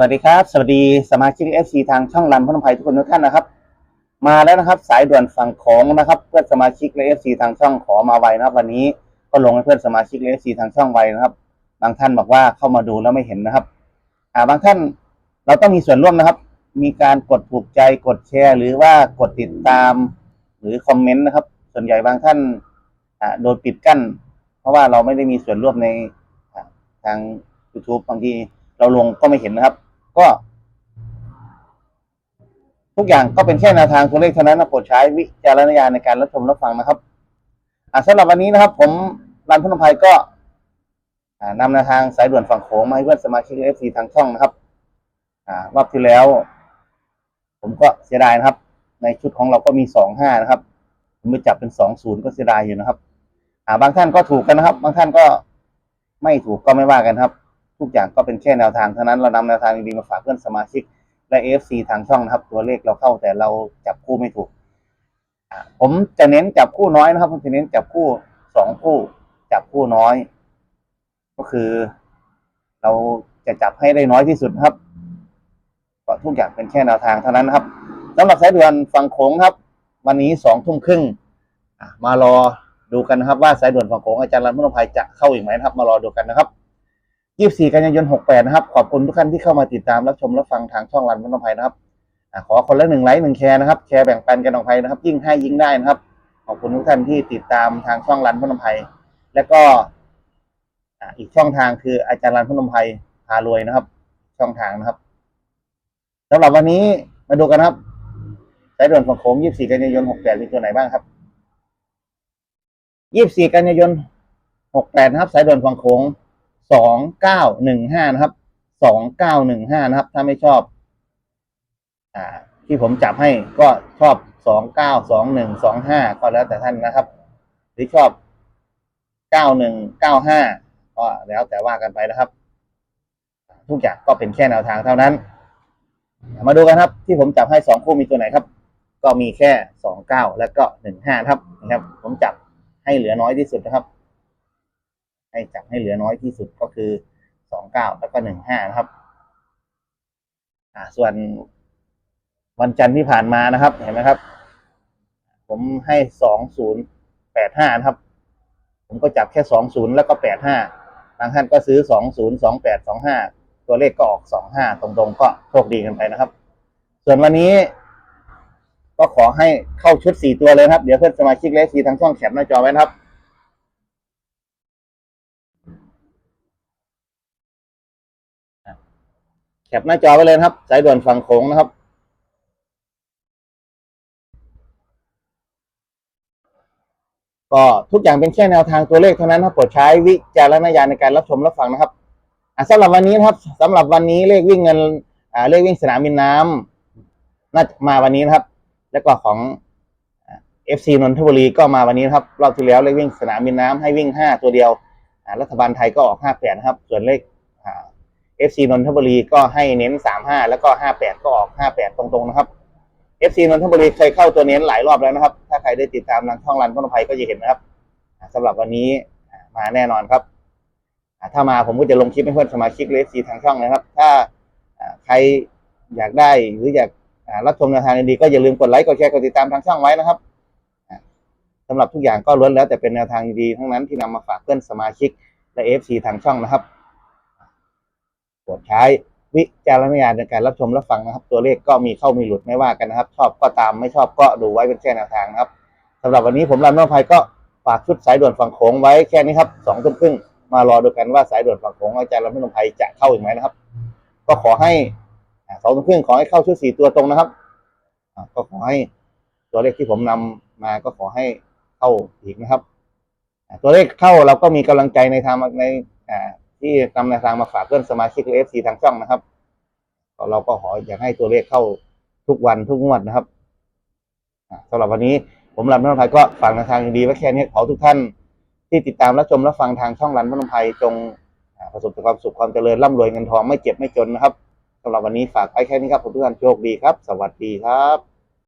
วัสดีครับ สวัสดีสมาชิก FC ทางช่องรันพนมไพรทุกคนทุกท่านนะครับ มาแล้วนะครับ สายด่วนฝั่งของนะครับ เพื่อนสมาชิกและ FC ทางช่องขอมาไวนะครับ วันนี้ก็ลงให้เพื่อนสมาชิกและ FC ทางช่องไวนะครับ บางท่านบอกว่าเข้ามาดูแล้วไม่เห็นนะครับ อ่าบางท่านเราต้องมีส่วนร่วมนะครับ มีการกดถูกใจกดแชร์ หรือว่ากดติดตาม หรือคอมเมนต์นะครับ ส่วนใหญ่บางท่านอ่าโดนปิดกั้น เพราะว่าเราไม่ได้มีส่วนร่วมในทาง YouTube บางทีเราลงก็ไม่เห็นนะครับ ก็ ทุกอย่างก็เป็นแค่แนวทางตัวเลขเท่านั้นนะโปรดใช้วิจารณญาณในการรับชมรับฟังนะครับ อ่าสำหรับวันนี้นะครับ ผมรันพนมภัยก็นำแนวทางสายด่วนฝั่งโขงมาให้เพื่อนสมาชิกเอฟซีทางช่องนะครับ อ่ารอบที่แล้ว ผมก็เสียดายนะครับ ในชุดของเราก็มีสองห้านะครับ ผมไปจับเป็นสองศูนย์ก็เสียดายอยู่นะครับ อ่า บางท่านก็ถูกกันนะครับ บางท่านก็ไม่ถูกก็ไม่ว่ากันครับ ทุกอย่างก็เป็นแค่แนวทางเท่านั้นเรานำแนวทางดีๆมาฝากเพื่อนสมาชิก และ AFC ทางช่องนะครับ ตัวเลขเราเข้าแต่เราจับคู่ไม่ถูกอ่าผมจะเน้นจับคู่น้อยนะครับผมจะเน้นจับคู่สองคู่ จับคู่น้อย ก็คือ เราจะจับให้ได้น้อยที่สุดนะครับก็ทุกอย่างเป็นแค่แนวทางเท่านั้นนะครับสำหรับสายด่วนฝั่งโขงครับ วันนี้สองทุ่มครึ่งอะมารอดูกันนะครับว่าสายด่วนฝั่งโขงอาจารย์รันมุนภัยจะเข้าอีกไหมนะครับ มารอดูกันนะครับ 24 กันยายน 68 นะครับ ขอบคุณทุกท่านที่เข้ามาติดตามรับชมรับฟังทางช่องรันมุนภัยนะครับอขอคนละหนึ่งไลค์หนึ่งแชร์นะครับ แชร์แบ่งปันกันออกไปนะครับ ยิ่งให้ยิ่งได้นะครับ ขอบคุณทุกท่านที่ติดตามทางช่องรันมุนภัยและก็อีกช่องทางคืออาจารย์รันพนมไพรพารวยนะครับ ช่องทางนะครับสำหรับวันนี้มาดูกันครับสายด่วนฝังโขง24 กันยายน 68 มีตัวไหนบ้างครับ 24 กันยายน 68 นะครับ สายด่วนฝังโขง 2915นะครับ2915นะครับ ถ้าไม่ชอบ อ่า ที่ผมจับให้ก็ชอบ292125ก็แล้วแต่ท่านนะครับ หรือชอบ9195ก็แล้วแต่ว่ากันไปนะครับ ทุกอย่างก็เป็นแค่แนวทางเท่านั้น มาดูกันครับ ที่ผมจับให้สองคู่มีตัวไหนครับ ก็มีแค่สองเก้าแล้วก็หนึ่งห้าครับนะครับ ผมจับให้เหลือน้อยที่สุดนะครับ ให้จับให้เหลือน้อยที่สุดก็คือสองเก้าแล้วก็หนึ่งห้านะครับ อ่า ส่วนวันจันทร์ที่ผ่านมานะครับ เห็นไหมครับ ผมให้สองศูนย์แปดห้านะครับ ผมก็จับแค่สองศูนย์แล้วก็แปดห้าบางท่านก็ซื้อสองศูนย์สองแปดสองห้าตัวเลขก็ออกสองห้าตรงๆ ก็โชคดีกันไปนะครับ ส่วนวันนี้ก็ขอให้เข้าชุดสี่ตัวเลยครับ เดี๋ยวเพื่อนสมาชิกเลขสีทางช่องแคปหน้าจอไว้นะครับ แคปหน้าจอไว้เลยนะครับ สายด่วนฝั่งโขงนะครับ ก็ทุกอย่างเป็นแค่แนวทางตัวเลขเท่านั้นครับโปรดใช้วิจารณญาณในการรับชมรับฟังนะครับอะสำหรับวันนี้นะครับสำหรับวันนี้เลขวิ่งเงินอ่าเลขวิ่งสนามบินน้ำน่าจะมาวันนี้นะครับ แล้วก็ของเอฟซีนนทบุรีก็มาวันนี้นะครับ รอบที่แล้วเลขวิ่งสนามบินน้ำให้วิ่งห้าตัวเดียวอ่ารัฐบาลไทยก็ออกห้าแปดนะครับ ส่วนเลข เอฟซีนนทบุรีก็ให้เน้นสามห้าแล้วก็ห้าแปดก็ออกห้าแปดตรงๆนะครับเอฟซีนนทบุรีเคยเข้าตัวเน้นหลายรอบแล้วนะครับ ถ้าใครได้ติดตามทางช่องรันพนภัยก็จะเห็นนะครับอ่าสำหรับวันนี้มาแน่นอนครับ ถ้ามาผมก็จะลงคลิปให้เพื่อนสมาชิกเลฟซีทางช่องนะครับ ถ้าใครอยากได้หรืออยากรับชมแนวทางดีก็อย่าลืมกดไลค์กดแชร์กดติดตามทางช่องไว้นะครับอ่าสำหรับทุกอย่างก็ล้วนแล้วแต่เป็นแนวทางดีทั้งนั้นที่นำมาฝากเพื่อนสมาชิกและเอฟซีทางช่องนะครับ โปรดใช้วิจารณญาณในการรับชมรับฟังนะครับ ตัวเลขก็มีเข้ามีหลุดไม่ว่ากันนะครับ ชอบก็ตามไม่ชอบก็ดูไว้เป็นแค่แนวทางนะครับสำหรับวันนี้ผมรันโนภัยก็ฝากชุดสายด่วนฝั่งโขงไว้แค่นี้ครับสองทุ่มครึ่งมารอดูกันว่าสายด่วนฝั่งโขงอาจารย์รันโนภัยจะเข้าอีกไหมนะครับ ก็ขอให้สองทุ่มครึ่งขอให้เข้าชุดสี่ตัวตรงนะครับก็ขอให้ตัวเลขที่ผมนำมาก็ขอให้เข้าอีกนะครับ ตัวเลขเข้าเราก็มีกำลังใจในทางในอ่า ที่นำแนวทางมาฝากเพื่อนสมาชิกเอฟซีทางช่องนะครับเราก็ขออยากให้ตัวเลขเข้าทุกวันทุกงวดนะครับอ่าสำหรับวันนี้ผมรันพนมไพรก็ฝากแนวทางดีไว้แค่นี้ขอทุกท่านที่ติดตามรับชมรับฟังทางช่องรันพนมไพรจงประสบแต่ความสุขความเจริญร่ำรวยเงินทองไม่เจ็บไม่จนนะครับสำหรับวันนี้ฝากไปแค่นี้ครับผมทุกท่านโชคดีครับ สวัสดีครับ